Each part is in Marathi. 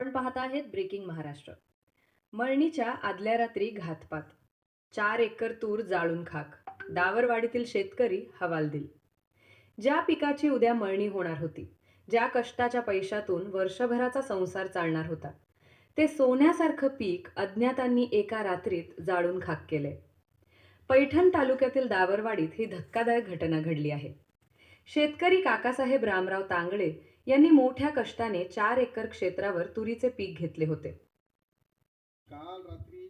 आपण पाहत आहेत ब्रेकिंग महाराष्ट्र. मळणीच्या आदल्या रात्री घातपात. चार एकर तूर जाळून खाक. दावरवाडीतील शेतकरी हवालदिल ज्या पिकाची उद्या मळणी होणार होती ज्या कष्टाच्या पैशातून वर्षभराचा संसार चालणार होता ते सोन्यासारखं पीक अज्ञातांनी एका रात्रीत जाळून खाक केले. पैठण तालुक्यातील दावरवाडीत ही धक्कादायक घटना घडली आहे. शेतकरी काकासाहेब रामराव तांगळे यांनी मोठ्या कष्टाने चार एकर क्षेत्रावर तुरीचे पीक घेतले होते. काल रात्री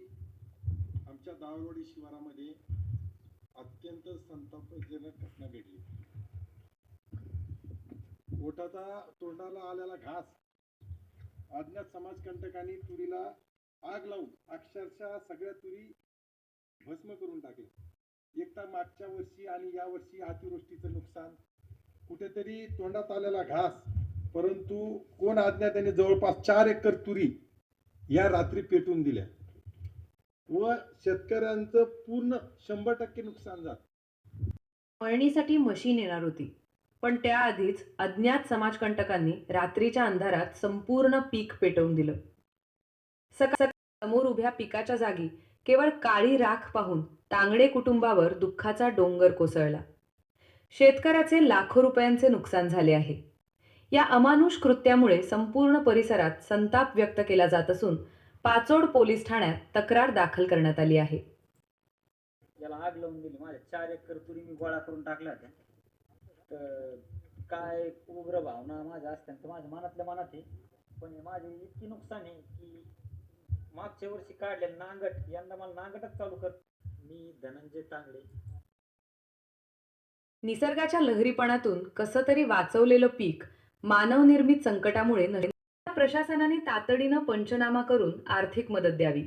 आमच्या दावरवाडी शिवारामध्ये अत्यंत संतापजनक घटना घडली. ओटाचा तोंडाला आलेला घास अज्ञात समाजकंटकांनी तुरीला आग लावून अक्षरशः सगळ्या तुरी भस्म करून टाकल्या. एकदा मागच्या वर्षी आणि या वर्षी अतिवृष्टीचं नुकसान कुठेतरी तोंडात आलेला घास परंतु कोण अज्ञाताने जवळपास चार एकर तुरी या रात्री पेटून दिल्या. व शेतकऱ्यांचं पूर्ण शंभर टक्के नुकसान झालं. मळणीसाठी मशीन येणार होती. पण त्याआधीच अज्ञात समाजकंटकांनी रात्रीच्या अंधारात संपूर्ण पीक पेटवून दिलं. सकाळ समोर उभ्या पिकाच्या जागी केवळ काळी राख पाहून तांगडे कुटुंबावर दुःखाचा डोंगर कोसळला. शेतकऱ्याचे लाखो रुपयांचे नुकसान झाले आहे. या अमानुष कृत्यामुळे संपूर्ण परिसरात संताप व्यक्त केला जात असून पाचोड पोलीस ठाण्यात तक्रार दाखल करण्यात आली आहे. याला आग लावून दिली. माझ्या चार एकर तुरी मी गोळा करून टाकल्या होत्या. तर काय उग्र भावना माझ्या असत्या तर माझ्या मनातल्या मनात आहे. पण हे माझे इतकी नुकसान आहे की मागच्या वर्षी काढले नांगट यंदा मला नांगटच चालू कर. मी धनंजय तांगडे निसर्गाच्या लहरीपणातून कसं तरी वाचवलेलं पीक मानवनिर्मित संकटामुळे प्रशासनाने तातडीनं पंचनामा करून आर्थिक मदत द्यावी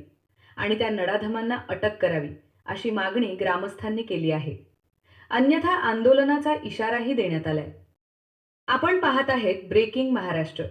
आणि त्या नडाधमांना अटक करावी अशी मागणी ग्रामस्थांनी केली आहे. अन्यथा आंदोलनाचा इशाराही देण्यात आलाय. आपण पाहत आहेत ब्रेकिंग महाराष्ट्र.